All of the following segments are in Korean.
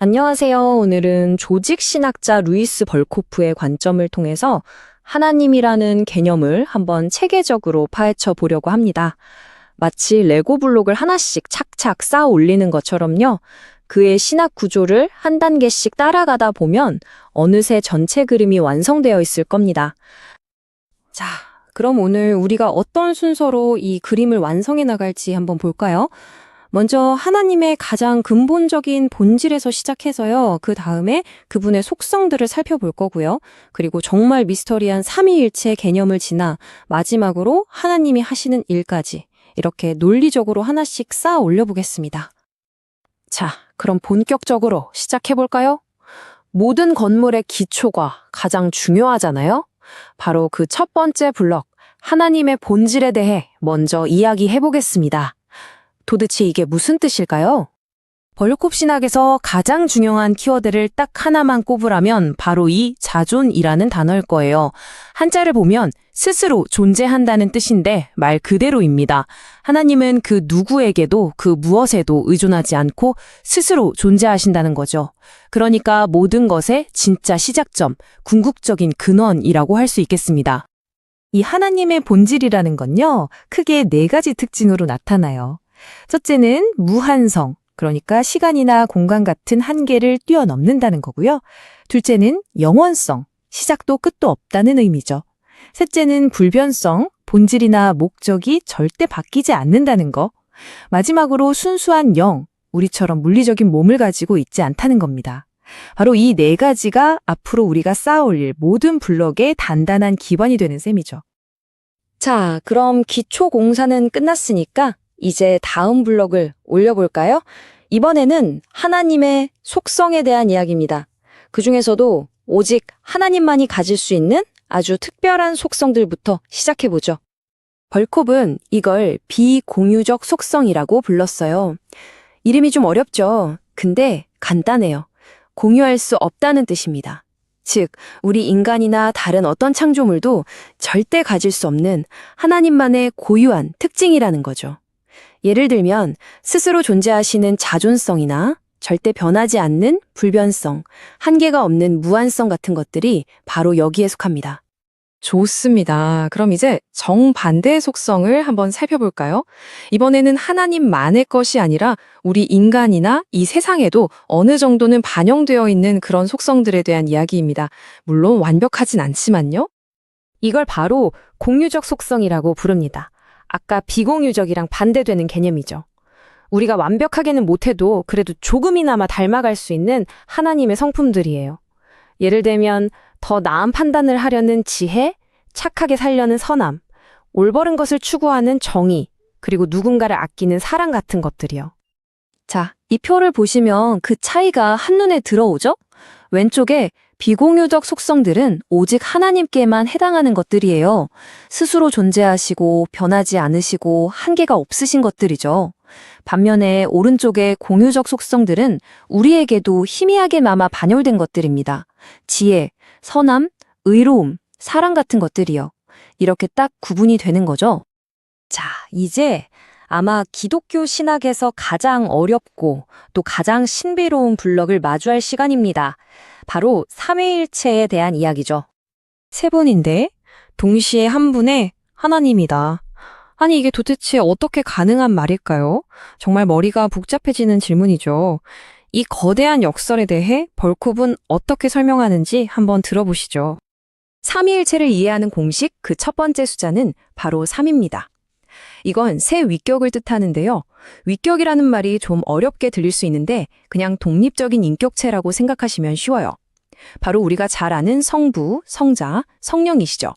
안녕하세요. 오늘은 조직 신학자 루이스 벌코프의 관점을 통해서 하나님이라는 개념을 한번 체계적으로 파헤쳐 보려고 합니다. 마치 레고 블록을 하나씩 착착 쌓아 올리는 것처럼요. 그의 신학 구조를 한 단계씩 따라가다 보면 어느새 전체 그림이 완성되어 있을 겁니다. 자, 그럼 오늘 우리가 어떤 순서로 이 그림을 완성해 나갈지 한번 볼까요? 먼저 하나님의 가장 근본적인 본질에서 시작해서요. 그 다음에 그분의 속성들을 살펴볼 거고요. 그리고 정말 미스터리한 삼위일체 개념을 지나 마지막으로 하나님이 하시는 일까지 이렇게 논리적으로 하나씩 쌓아 올려보겠습니다. 자, 그럼 본격적으로 시작해볼까요? 모든 건물의 기초가 가장 중요하잖아요? 바로 그 첫 번째 블럭, 하나님의 본질에 대해 먼저 이야기해보겠습니다. 도대체 이게 무슨 뜻일까요? 벌코프 신학에서 가장 중요한 키워드를 딱 하나만 꼽으라면 바로 이 자존이라는 단어일 거예요. 한자를 보면 스스로 존재한다는 뜻인데 말 그대로입니다. 하나님은 그 누구에게도 그 무엇에도 의존하지 않고 스스로 존재하신다는 거죠. 그러니까 모든 것의 진짜 시작점, 궁극적인 근원이라고 할 수 있겠습니다. 이 하나님의 본질이라는 건요, 크게 네 가지 특징으로 나타나요. 첫째는 무한성, 그러니까 시간이나 공간 같은 한계를 뛰어넘는다는 거고요. 둘째는 영원성, 시작도 끝도 없다는 의미죠. 셋째는 불변성, 본질이나 목적이 절대 바뀌지 않는다는 거. 마지막으로 순수한 영, 우리처럼 물리적인 몸을 가지고 있지 않다는 겁니다. 바로 이 네 가지가 앞으로 우리가 쌓아올릴 모든 블럭의 단단한 기반이 되는 셈이죠. 자, 그럼 기초 공사는 끝났으니까 이제 다음 블럭을 올려볼까요? 이번에는 하나님의 속성에 대한 이야기입니다. 그 중에서도 오직 하나님만이 가질 수 있는 아주 특별한 속성들부터 시작해보죠. 벌콥은 이걸 비공유적 속성이라고 불렀어요. 이름이 좀 어렵죠? 근데 간단해요. 공유할 수 없다는 뜻입니다. 즉, 우리 인간이나 다른 어떤 창조물도 절대 가질 수 없는 하나님만의 고유한 특징이라는 거죠. 예를 들면 스스로 존재하시는 자존성이나 절대 변하지 않는 불변성, 한계가 없는 무한성 같은 것들이 바로 여기에 속합니다. 좋습니다. 그럼 이제 정반대의 속성을 한번 살펴볼까요? 이번에는 하나님만의 것이 아니라 우리 인간이나 이 세상에도 어느 정도는 반영되어 있는 그런 속성들에 대한 이야기입니다. 물론 완벽하진 않지만요. 이걸 바로 공유적 속성이라고 부릅니다. 아까 비공유적이랑 반대되는 개념이죠. 우리가 완벽하게는 못해도 그래도 조금이나마 닮아갈 수 있는 하나님의 성품들이에요. 예를 들면 더 나은 판단을 하려는 지혜, 착하게 살려는 선함, 올바른 것을 추구하는 정의, 그리고 누군가를 아끼는 사랑 같은 것들이요. 자, 이 표를 보시면 그 차이가 한눈에 들어오죠? 왼쪽에 비공유적 속성들은 오직 하나님께만 해당하는 것들이에요. 스스로 존재하시고 변하지 않으시고 한계가 없으신 것들이죠. 반면에 오른쪽의 공유적 속성들은 우리에게도 희미하게나마 반영된 것들입니다. 지혜, 선함, 의로움, 사랑 같은 것들이요. 이렇게 딱 구분이 되는 거죠. 자, 이제 아마 기독교 신학에서 가장 어렵고 또 가장 신비로운 블럭을 마주할 시간입니다. 바로 삼위일체에 대한 이야기죠. 세 분인데 동시에 한 분의 하나님이다. 아니 이게 도대체 어떻게 가능한 말일까요? 정말 머리가 복잡해지는 질문이죠. 이 거대한 역설에 대해 벌콥은 어떻게 설명하는지 한번 들어보시죠. 삼위일체를 이해하는 공식 그 첫 번째 숫자는 바로 3입니다. 이건 새 위격을 뜻하는데요. 위격이라는 말이 좀 어렵게 들릴 수 있는데 그냥 독립적인 인격체라고 생각하시면 쉬워요. 바로 우리가 잘 아는 성부, 성자, 성령이시죠.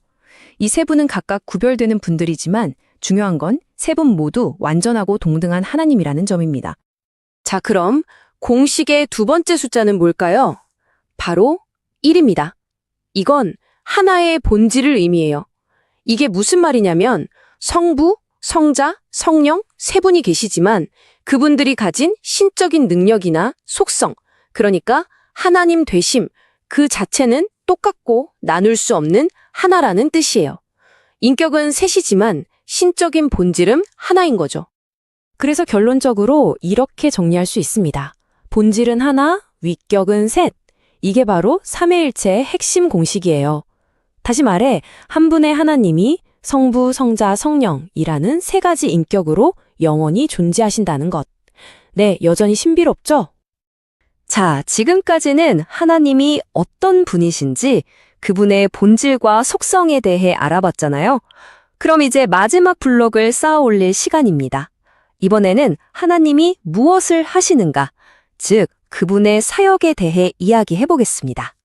이 세 분은 각각 구별되는 분들이지만 중요한 건 세 분 모두 완전하고 동등한 하나님이라는 점입니다. 자, 그럼 공식의 두 번째 숫자는 뭘까요? 바로 1입니다. 이건 하나의 본질을 의미해요. 이게 무슨 말이냐면 성부, 성자, 성령 세 분이 계시지만 그분들이 가진 신적인 능력이나 속성, 그러니까 하나님 되심 그 자체는 똑같고 나눌 수 없는 하나라는 뜻이에요. 인격은 셋이지만 신적인 본질은 하나인 거죠. 그래서 결론적으로 이렇게 정리할 수 있습니다. 본질은 하나, 위격은 셋. 이게 바로 삼위일체의 핵심 공식이에요. 다시 말해, 한 분의 하나님이 성부, 성자, 성령이라는 세 가지 인격으로 영원히 존재하신다는 것. 네, 여전히 신비롭죠? 자, 지금까지는 하나님이 어떤 분이신지 그분의 본질과 속성에 대해 알아봤잖아요. 그럼 이제 마지막 블록을 쌓아 올릴 시간입니다. 이번에는 하나님이 무엇을 하시는가, 즉, 그분의 사역에 대해 이야기해 보겠습니다.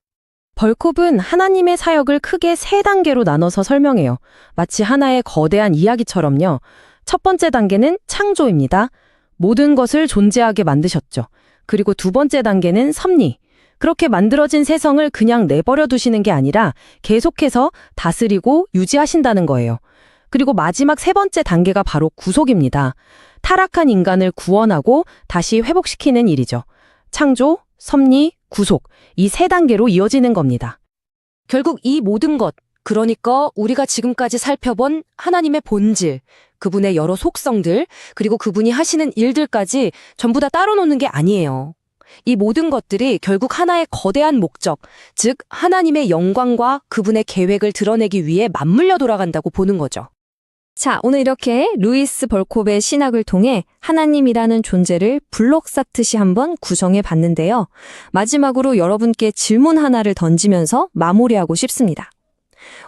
벌콥은 하나님의 사역을 크게 세 단계로 나눠서 설명해요. 마치 하나의 거대한 이야기처럼요. 첫 번째 단계는 창조입니다. 모든 것을 존재하게 만드셨죠. 그리고 두 번째 단계는 섭리. 그렇게 만들어진 세상을 그냥 내버려 두시는 게 아니라 계속해서 다스리고 유지하신다는 거예요. 그리고 마지막 세 번째 단계가 바로 구속입니다. 타락한 인간을 구원하고 다시 회복시키는 일이죠. 창조, 섭리, 구속. 이 세 단계로 이어지는 겁니다. 결국 이 모든 것, 그러니까 우리가 지금까지 살펴본 하나님의 본질, 그분의 여러 속성들, 그리고 그분이 하시는 일들까지 전부 다 따로 놓는 게 아니에요. 이 모든 것들이 결국 하나의 거대한 목적, 즉 하나님의 영광과 그분의 계획을 드러내기 위해 맞물려 돌아간다고 보는 거죠. 자, 오늘 이렇게 루이스 벌콥의 신학을 통해 하나님이라는 존재를 블록 쌓듯이 한번 구성해 봤는데요. 마지막으로 여러분께 질문 하나를 던지면서 마무리하고 싶습니다.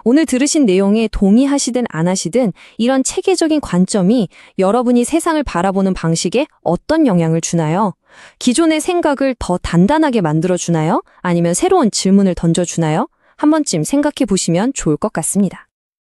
오늘 들으신 내용에 동의하시든 안 하시든 이런 체계적인 관점이 여러분이 세상을 바라보는 방식에 어떤 영향을 주나요? 기존의 생각을 더 단단하게 만들어 주나요? 아니면 새로운 질문을 던져 주나요? 한 번쯤 생각해 보시면 좋을 것 같습니다.